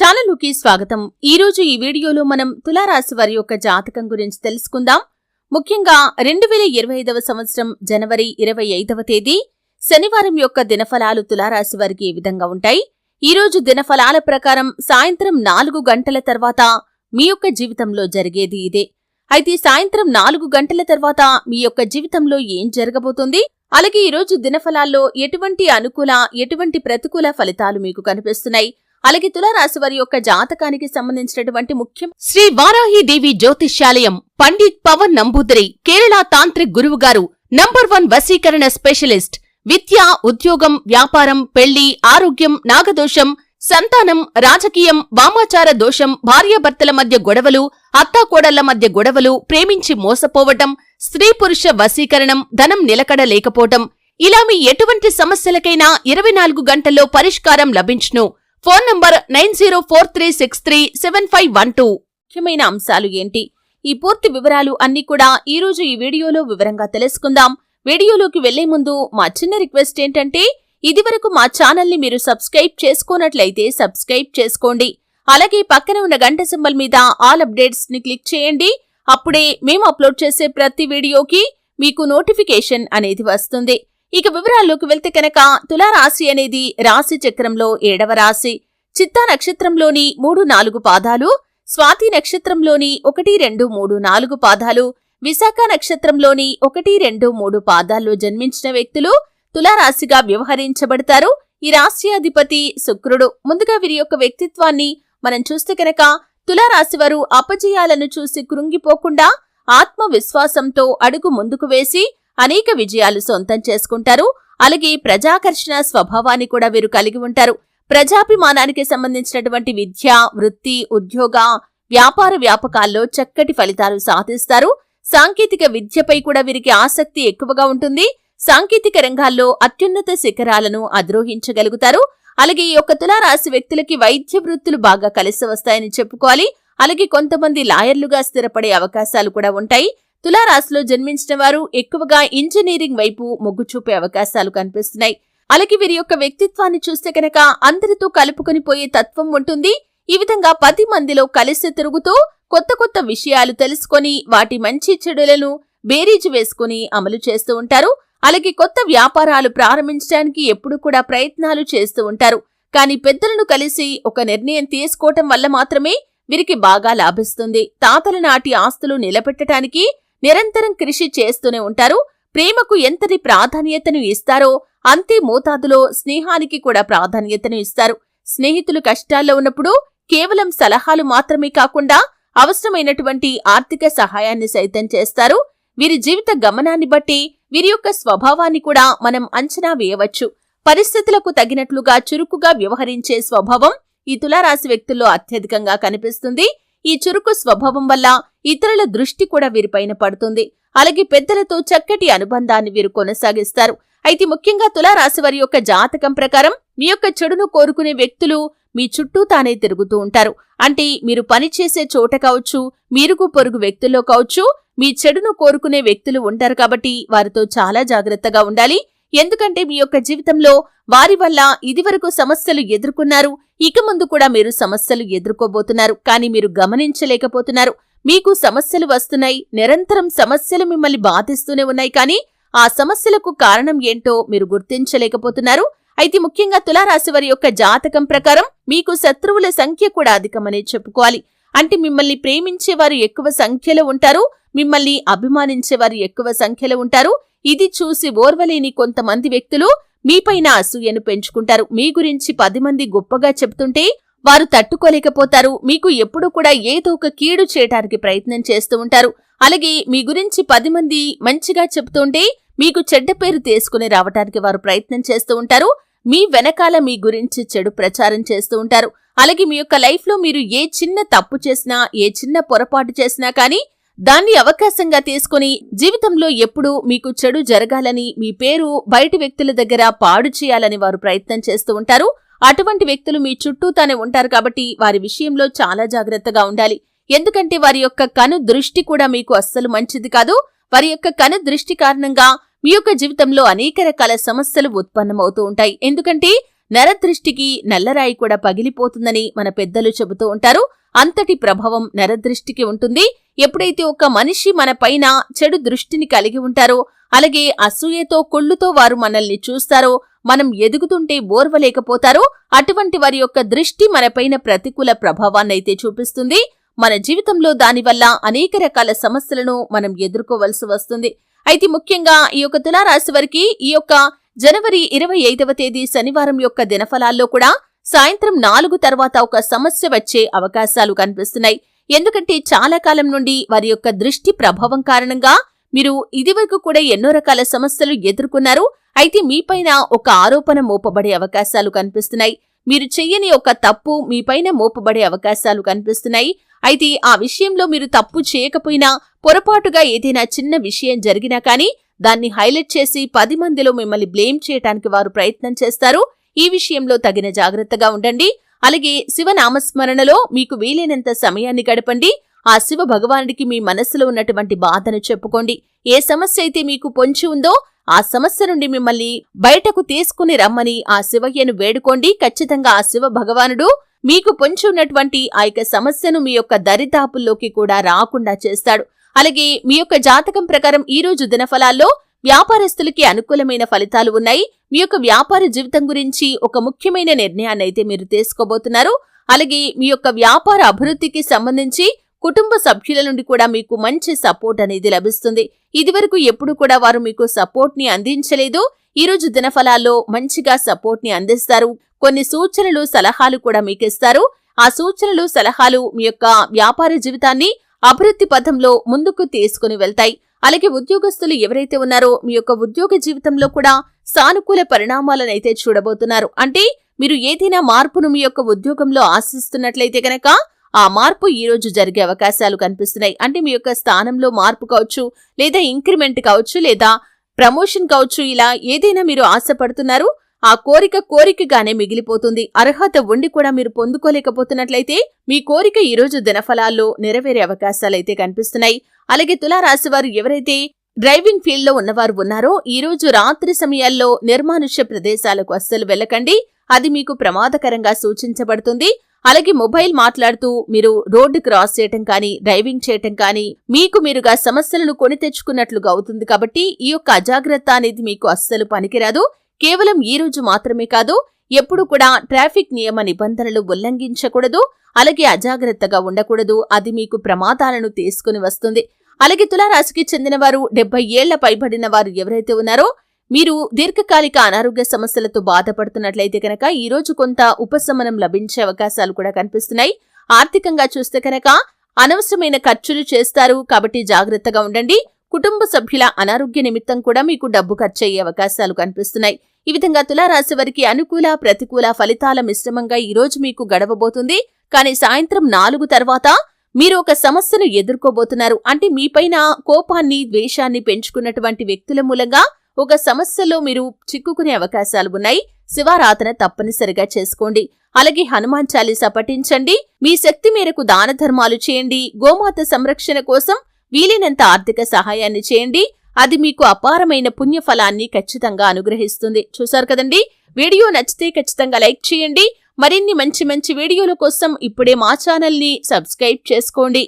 ఛానలుకి స్వాగతం. ఈ రోజు ఈ వీడియోలో మనం తులారాశి వారి యొక్క జాతకం గురించి తెలుసుకుందాం. ముఖ్యంగా రెండు వేల ఇరవై ఐదవ సంవత్సరం జనవరి ఇరవై ఐదవ తేదీ శనివారం యొక్క దినఫలాలు తులారాశి వారికి ఏ విధంగా ఉంటాయి? ఈ రోజు దినఫలాల ప్రకారం సాయంత్రం నాలుగు గంటల తర్వాత మీ యొక్క జీవితంలో జరిగేది ఇదే. అయితే సాయంత్రం నాలుగు గంటల తర్వాత మీ యొక్క జీవితంలో ఏం జరగబోతుంది? అలాగే ఈ రోజు దినఫలాల్లో ఎటువంటి అనుకూల ఎటువంటి ప్రతికూల ఫలితాలు మీకు కనిపిస్తున్నాయి? అలాగే తులారాశి వారి యొక్క జాతకానికి సంబంధించినటువంటి ముఖ్యం శ్రీ వారాహి దేవి జ్యోతిష్యాలయం పండిత్ పవన్ నంబూదరి కేరళ తాంత్రిక్ గురువు గారు నంబర్ వన్ వశీకరణ స్పెషలిస్ట్ విద్య ఉద్యోగం వ్యాపారం పెళ్ళి ఆరోగ్యం నాగదోషం సంతానం రాజకీయం వామాచార దోషం భార్యాభర్తల మధ్య గొడవలు అత్తాకోడళ్ళ మధ్య గొడవలు ప్రేమించి మోసపోవటం స్త్రీ పురుష వశీకరణం ధనం నిలకడ లేకపోవటం ఇలా మీ ఎటువంటి సమస్యలకైనా ఇరవై నాలుగు గంటల్లో పరిష్కారం లభించును. Phone number nine zero four three six three seven five one two. ముఖ్యమైన అంశాలు ఏంటి? ఈ పూర్తి వివరాలు అన్ని కూడా ఈ రోజు ఈ వీడియోలో వివరంగా తెలుసుకుందాం. వీడియోలోకి వెళ్ళే ముందు మా చిన్న రిక్వెస్ట్ ఏంటంటే ఇదివరకు మా ఛానల్ని మీరు సబ్స్క్రైబ్ చేసుకోనట్లయితే సబ్స్క్రైబ్ చేసుకోండి. అలాగే పక్కన ఉన్న గంట సింబల్ మీద ఆల్ అప్డేట్స్ని క్లిక్ చేయండి. అప్పుడే మేము అప్లోడ్ చేసే ప్రతి వీడియోకి మీకు నోటిఫికేషన్ అనేది వస్తుంది. ఇక వివరాల్లోకి వెళ్తే కనుక తులారాశి అనేది రాశి చక్రంలో ఏడవ రాశి. చిత్తా నక్షత్రంలోని మూడు నాలుగు పాదాలు స్వాతి నక్షత్రంలోని ఒకటి రెండు మూడు నాలుగు పాదాలు విశాఖ నక్షత్రంలోని ఒకటి రెండు మూడు పాదాల్లో జన్మించిన వ్యక్తులు తులారాశిగా వ్యవహరించబడతారు. ఈ రాశ్యాధిపతి శుక్రుడు. ముందుగా వీరి యొక్క వ్యక్తిత్వాన్ని మనం చూస్తే కనుక తులారాశి వారు అపజయాలను చూసి కృంగిపోకుండా ఆత్మవిశ్వాసంతో అడుగు ముందుకు వేసి అనేక విజయాలు సొంతం చేసుకుంటారు. అలాగే ప్రజాకర్షణ స్వభావాన్ని కూడా వీరు కలిగి ఉంటారు. ప్రజాభిమానానికి సంబంధించినటువంటి విద్య వృత్తి ఉద్యోగ వ్యాపార వ్యాపకాల్లో చక్కటి ఫలితాలు సాధిస్తారు. సాంకేతిక విద్యపై కూడా వీరికి ఆసక్తి ఎక్కువగా ఉంటుంది. సాంకేతిక రంగాల్లో అత్యున్నత శిఖరాలను అధిరోహించగలుగుతారు. అలాగే ఈ యొక్క తులారాశి వ్యక్తులకి వైద్య వృత్తులు బాగా కలిసి వస్తాయని చెప్పుకోవాలి. అలాగే కొంతమంది లాయర్లుగా స్థిరపడే అవకాశాలు కూడా ఉంటాయి. తులారాశిలో జన్మించిన వారు ఎక్కువగా ఇంజనీరింగ్ వైపు మొగ్గు చూపే అవకాశాలు కనిపిస్తున్నాయి. అలాగే వీరి యొక్క వ్యక్తిత్వాన్ని చూస్తే కనుక అందరితో కలుపుకొని పోయే తత్వం ఉంటుంది. ఈ విధంగా పది మందిలో కలిసి తిరుగుతూ కొత్త కొత్త విషయాలు తెలుసుకొని వాటి మంచి చెడులను బేరీజు వేసుకుని అమలు చేస్తూ ఉంటారు. అలాగే కొత్త వ్యాపారాలు ప్రారంభించడానికి ఎప్పుడు కూడా ప్రయత్నాలు చేస్తూ ఉంటారు. కానీ పెద్దలను కలిసి ఒక నిర్ణయం తీసుకోవటం వల్ల మాత్రమే వీరికి బాగా లాభిస్తుంది. తాతల నాటి ఆస్తులు నిలబెట్టడానికి నిరంతరం కృషి చేస్తూనే ఉంటారు. ప్రేమకు ఎంతటి ప్రాధాన్యతను ఇస్తారో అంతే మోతాదులో స్నేహానికి కూడా ప్రాధాన్యతను ఇస్తారు. స్నేహితులు కష్టాల్లో ఉన్నప్పుడు కేవలం సలహాలు మాత్రమే కాకుండా అవసరమైనటువంటి ఆర్థిక సహాయాన్ని సైతం చేస్తారు. వీరి జీవిత గమనాన్ని బట్టి వీరి యొక్క స్వభావాన్ని కూడా మనం అంచనా వేయవచ్చు. పరిస్థితులకు తగినట్లుగా చురుకుగా వ్యవహరించే స్వభావం ఈ తులారాశి వ్యక్తుల్లో అత్యధికంగా కనిపిస్తుంది. ఈ చురుకు స్వభావం వల్ల ఇతరుల దృష్టి కూడా వీరిపైన పడుతుంది. అలాగే పెద్దలతో చక్కటి అనుబంధాన్ని వీరు కొనసాగిస్తారు. అయితే ముఖ్యంగా తులారాశి వారి యొక్క జాతకం ప్రకారం మీ యొక్క చెడును కోరుకునే వ్యక్తులు మీ చుట్టూ తానే తిరుగుతూ ఉంటారు. అంటే మీరు పనిచేసే చోట కావచ్చు మీరుకు పొరుగు వ్యక్తుల్లో కావచ్చు మీ చెడును కోరుకునే వ్యక్తులు ఉంటారు కాబట్టి వారితో చాలా జాగ్రత్తగా ఉండాలి. ఎందుకంటే మీ యొక్క జీవితంలో వారి వల్ల ఇదివరకు సమస్యలు ఎదుర్కొన్నారు. ఇక ముందు కూడా మీరు సమస్యలు ఎదుర్కోబోతున్నారు. కానీ మీరు గమనించలేకపోతున్నారు. మీకు సమస్యలు వస్తున్నాయి. నిరంతరం సమస్యలు మిమ్మల్ని బాధిస్తూనే ఉన్నాయి. కానీ ఆ సమస్యలకు కారణం ఏంటో మీరు గుర్తించలేకపోతున్నారు. అయితే ముఖ్యంగా తులారాశి వారి యొక్క జాతకం ప్రకారం మీకు శత్రువుల సంఖ్య కూడా అధికమనే చెప్పుకోవాలి. అంటే మిమ్మల్ని ప్రేమించేవారు ఎక్కువ సంఖ్యలో ఉంటారు. మిమ్మల్ని అభిమానించేవారు ఎక్కువ సంఖ్యలో ఉంటారు. ఇది చూసి ఓర్వలేని కొంతమంది వ్యక్తులు మీపైన అసూయను పెంచుకుంటారు. మీ గురించి పది మంది గొప్పగా చెప్తుంటే వారు తట్టుకోలేకపోతారు. మీకు ఎప్పుడూ కూడా ఏదో ఒక కీడు చేయటానికి ప్రయత్నం చేస్తూ ఉంటారు. అలాగే మీ గురించి పది మంది మంచిగా చెప్తుంటే మీకు చెడ్డ పేరు తీసుకుని రావటానికి వారు ప్రయత్నం చేస్తూ ఉంటారు. మీ వెనకాల మీ గురించి చెడు ప్రచారం చేస్తూ ఉంటారు. అలాగే మీ యొక్క లైఫ్లో మీరు ఏ చిన్న తప్పు చేసినా ఏ చిన్న పొరపాటు చేసినా కానీ దాన్ని అవకాశంగా తీసుకుని జీవితంలో ఎప్పుడూ మీకు చెడు జరగాలని మీ పేరు బయటి వ్యక్తుల దగ్గర పాడు చేయాలని వారు ప్రయత్నం చేస్తూ ఉంటారు. అటువంటి వ్యక్తులు మీ చుట్టూతానే ఉంటారు కాబట్టి వారి విషయంలో చాలా జాగ్రత్తగా ఉండాలి. ఎందుకంటే వారి యొక్క కను దృష్టి కూడా మీకు అస్సలు మంచిది కాదు. వారి యొక్క కను దృష్టి కారణంగా మీ యొక్క జీవితంలో అనేక రకాల సమస్యలు ఉత్పన్నమవుతూ ఉంటాయి. ఎందుకంటే నరదృష్టికి నల్లరాయి కూడా పగిలిపోతుందని మన పెద్దలు చెబుతూ ఉంటారు. అంతటి ప్రభావం నరదృష్టికి ఉంటుంది. ఎప్పుడైతే ఒక మనిషి మన పైన చెడు దృష్టిని కలిగి ఉంటారో అలాగే అసూయతో కుళ్ళుతో వారు మనల్ని చూస్తారో మనం ఎదుగుతుంటే బోర్వలేకపోతారో అటువంటి వారి యొక్క దృష్టి మనపైన ప్రతికూల ప్రభావాన్నైతే చూపిస్తుంది. మన జీవితంలో దానివల్ల అనేక రకాల సమస్యలను మనం ఎదుర్కోవలసి వస్తుంది. అయితే ముఖ్యంగా ఈ యొక్క తులారాశి వారికి ఈ యొక్క జనవరి ఇరవై ఐదవ తేదీ శనివారం యొక్క దినఫలాల్లో కూడా సాయంత్రం నాలుగు తర్వాత ఒక సమస్య వచ్చే అవకాశాలు కనిపిస్తున్నాయి. ఎందుకంటే చాలా కాలం నుండి వారి యొక్క దృష్టి ప్రభావం కారణంగా మీరు ఇదివరకు కూడా ఎన్నో రకాల సమస్యలు ఎదుర్కొన్నారు. అయితే మీపైన ఒక ఆరోపణ మోపబడే అవకాశాలు కనిపిస్తున్నాయి. మీరు చెయ్యని ఒక తప్పు మీపైన మోపబడే అవకాశాలు కనిపిస్తున్నాయి. అయితే ఆ విషయంలో మీరు తప్పు చేయకపోయినా పొరపాటుగా ఏదైనా చిన్న విషయం జరిగినా కానీ దాన్ని హైలైట్ చేసి పది మందిలో మిమ్మల్ని బ్లేమ్ చేయటానికి వారు ప్రయత్నం చేస్తారు. ఈ విషయంలో తగిన జాగ్రత్తగా ఉండండి. అలాగే శివనామస్మరణలో మీకు వీలైనంత సమయాన్ని గడపండి. ఆ శివ భగవానుడికి మీ మనస్సులో ఉన్నటువంటి బాధను చెప్పుకోండి. ఏ సమస్య అయితే మీకు పొంచి ఉందో ఆ సమస్య నుండి మిమ్మల్ని బయటకు తీసుకుని రమ్మని ఆ శివయ్యను వేడుకోండి. ఖచ్చితంగా ఆ శివ భగవానుడు మీకు పొంచి ఉన్నటువంటి ఆ యొక్క సమస్యను మీ యొక్క దరిదాపుల్లోకి కూడా రాకుండా చేస్తాడు. అలాగే మీ యొక్క జాతకం ప్రకారం ఈ రోజు దినఫలాల్లో వ్యాపారస్తులకి అనుకూలమైన ఫలితాలు ఉన్నాయి. మీ యొక్క వ్యాపార జీవితం గురించి ఒక ముఖ్యమైన నిర్ణయాన్ని అయితే మీరు తీసుకోబోతున్నారు. అలాగే మీ యొక్క వ్యాపార అభివృద్ధికి సంబంధించి కుటుంబ సభ్యుల నుండి కూడా మీకు మంచి సపోర్ట్ అనేది లభిస్తుంది. ఇదివరకు ఎప్పుడు కూడా వారు మీకు సపోర్ట్ని అందించలేదు. ఈ రోజు దినఫలాల్లో మంచిగా సపోర్ట్ని అందిస్తారు. కొన్ని సూచనలు సలహాలు కూడా మీకు ఇస్తారు ఆ సూచనలు సలహాలు మీ యొక్క వ్యాపార జీవితాన్ని అభివృద్ధి పథంలో ముందుకు తీసుకుని వెళ్తాయి. అలాగే ఉద్యోగస్తులు ఎవరైతే ఉన్నారో మీ యొక్క ఉద్యోగ జీవితంలో కూడా సానుకూల పరిణామాలనైతే చూడబోతున్నారు. అంటే మీరు ఏదైనా మార్పును మీ యొక్క ఉద్యోగంలో ఆశిస్తున్నట్లయితే గనక ఆ మార్పు ఈ రోజు జరిగే అవకాశాలు కనిపిస్తున్నాయి. అంటే మీ యొక్క స్థానంలో మార్పు కావచ్చు లేదా ఇంక్రిమెంట్ కావచ్చు లేదా ప్రమోషన్ కావచ్చు ఇలా ఏదైనా మీరు ఆశపడుతున్నారు. ఆ కోరిక కోరికగానే మిగిలిపోతుంది. అర్హత ఉండి కూడా మీరు పొందుకోలేకపోతున్నట్లయితే మీ కోరిక ఈరోజు దినఫలాల్లో నెరవేరే అవకాశాలైతే కనిపిస్తున్నాయి. అలాగే తులారాశి వారు ఎవరైతే డ్రైవింగ్ ఫీల్డ్లో ఉన్నవారు ఉన్నారో ఈరోజు రాత్రి సమయాల్లో నిర్మానుష్య ప్రదేశాలకు అస్సలు వెళ్ళకండి. అది మీకు ప్రమాదకరంగా సూచించబడుతుంది. అలాగే మొబైల్ మాట్లాడుతూ మీరు రోడ్డు క్రాస్ చేయటం కానీ డ్రైవింగ్ చేయటం కానీ మీకు మీరుగా సమస్యలను కొని తెచ్చుకున్నట్లుగా అవుతుంది కాబట్టి ఈ యొక్క అజాగ్రత్త అనేది మీకు అస్సలు పనికిరాదు. కేవలం ఈ రోజు మాత్రమే కాదు ఎప్పుడు కూడా ట్రాఫిక్ నియమ నిబంధనలు ఉల్లంఘించకూడదు అలాగే అజాగ్రత్తగా ఉండకూడదు. అది మీకు ప్రమాదాలను తీసుకుని వస్తుంది. అలాగే తులారాశికి చెందిన వారు డెబ్బై ఏళ్ళ పైబడిన వారు ఎవరైతే ఉన్నారో మీరు దీర్ఘకాలిక అనారోగ్య సమస్యలతో బాధపడుతున్నట్లయితే కనుక ఈ రోజు కొంత ఉపశమనం లభించే అవకాశాలు కూడా కనిపిస్తున్నాయి. ఆర్థికంగా చూస్తే కనుక అనవసరమైన ఖర్చులు చేస్తారు. కాబట్టి జాగ్రత్తగా ఉండండి. కుటుంబ సభ్యుల అనారోగ్య నిమిత్తం కూడా మీకు డబ్బు ఖర్చయ్యే అవకాశాలు కనిపిస్తున్నాయి. ఈ విధంగా తులారాశి వారికి అనుకూల ప్రతికూల ఫలితాల మిశ్రమంగా ఈ రోజు మీకు గడవబోతుంది. కానీ సాయంత్రం నాలుగు తర్వాత మీరు ఒక సమస్యను ఎదుర్కోబోతున్నారు. అంటే మీపైన కోపాన్ని ద్వేషాన్ని పెంచుకున్నటువంటి వ్యక్తుల మూలంగా ఒక సమస్యలో మీరు చిక్కుకునే అవకాశాలు ఉన్నాయి. శివారాధన తప్పనిసరిగా చేసుకోండి. అలాగే హనుమాన్ చాలీసా పఠించండి. మీ శక్తి మేరకు దాన ధర్మాలు చేయండి. గోమాత సంరక్షణ కోసం వీలైనంత ఆర్థిక సహాయాన్ని చేయండి. అది మీకు అపారమైన పుణ్యఫలాన్ని ఖచ్చితంగా అనుగ్రహిస్తుంది. చూశారు కదండి? వీడియో నచ్చితే ఖచ్చితంగా లైక్ చేయండి. మరిన్ని మంచి మంచి వీడియోల కోసం ఇప్పుడే మా ఛానల్ని సబ్స్క్రైబ్ చేసుకోండి.